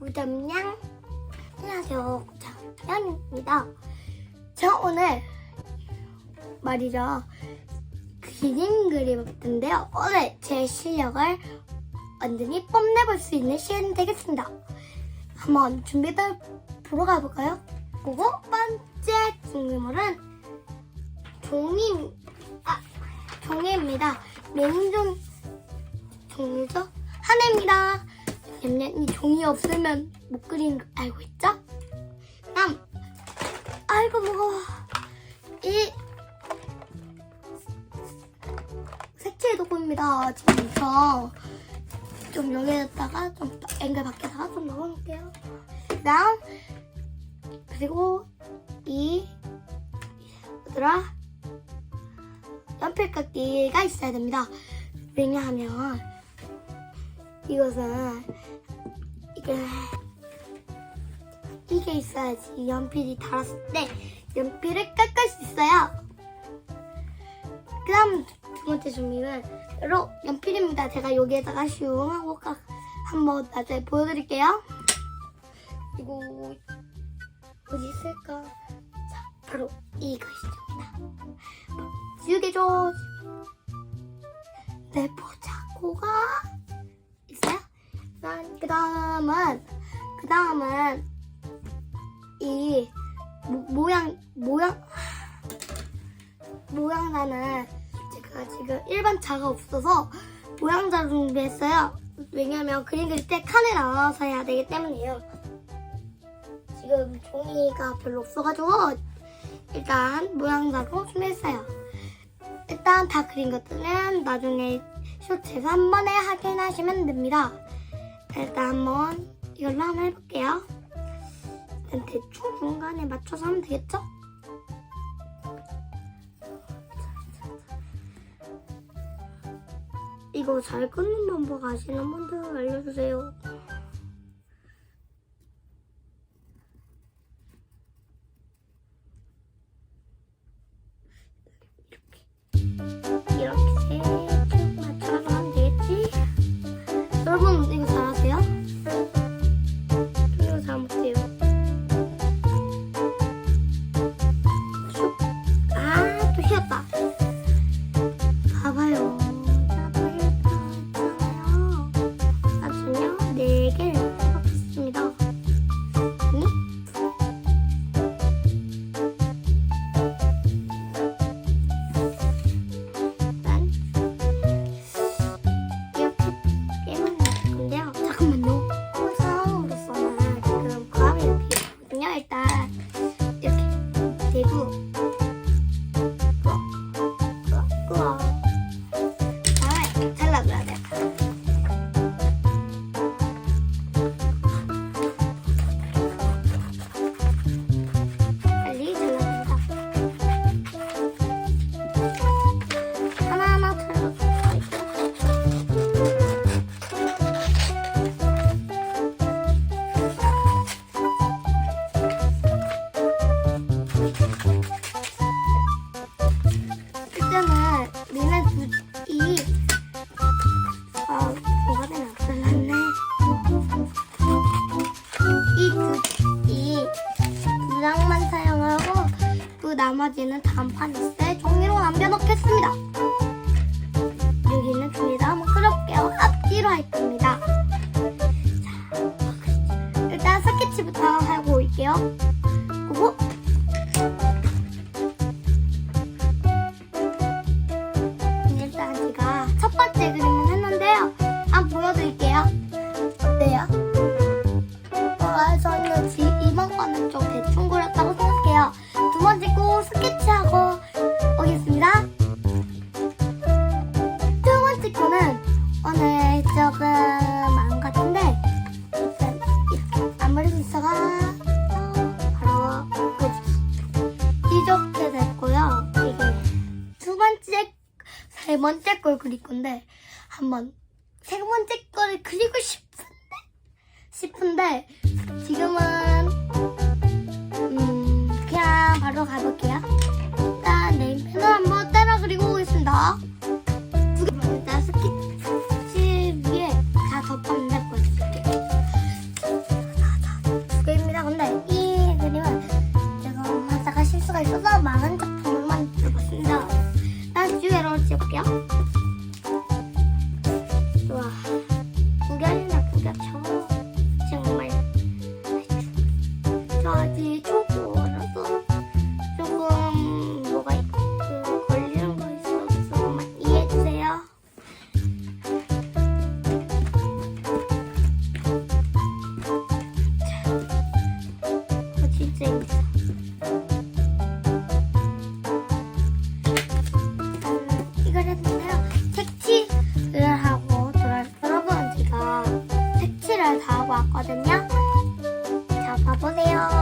우담냥 안녕하세요 장현입니다. 제가 오늘 말이죠. 그림 그릴 건데요. 오늘 제 실력을 완전히 뽐내볼 수 있는 시간이 되겠습니다. 한번 준비를 보러 가볼까요? 그리고 첫 번째 준비물은 종이 아 종이입니다. 맨종 종이죠? 하나입니다 왜냐면 이 종이 없으면 못 그리는 거 알고 있죠? 다음. 아이고 무거워. 이 색칠 도구입니다. 지금 저 좀 여기에다가 좀 앵글 밖에다가 좀 넣어놓을게요. 다음. 그리고 이 얘들아. 연필깎이가 있어야 됩니다. 왜냐하면 이것은 이게 이게 있어야지 연필이 닳았을 때 연필을 깎을 수 있어요. 그 다음 두 번째 준비는 바로 연필입니다. 제가 여기에다가 슝 하고 깎 한번 나중에 보여드릴게요. 그리고 어디 있을까? 자, 바로 이것입니다. 지우개죠. 내 보자고가 있어요? 그 다음은 그 다음은 이 모, 모양 모양 모양자는 제가 지금 일반 자가 없어서 모양자를 준비했어요. 왜냐면 그림 그릴 때 칸을 나눠서 해야 되기 때문이에요. 지금 종이가 별로 없어가지고 일단 모양자로 준비했어요. 일단 다 그린 것들은 나중에 쇼츠에서 한 번에 확인하시면 됩니다. 일단 한번 이걸로 한번 해볼게요. 일단 대충 중간에 맞춰서 하면 되겠죠? 이거 잘 끊는 방법 아시는 분들 알려주세요. 어, 저는 지, 이번 거는 좀 대충 그렸다고 생각해요. 두 번째 거 스케치하고 오겠습니다. 두 번째 거는 오늘 조금 안 같은데 아무래도 있어가 어, 바로. 이렇게 됐고요. 두 번째 세 번째 걸 그릴 건데 한번 세 번째 거를 그리고 싶은데 싶은데 지금은 음, 그냥 바로 가볼게요. 보내요.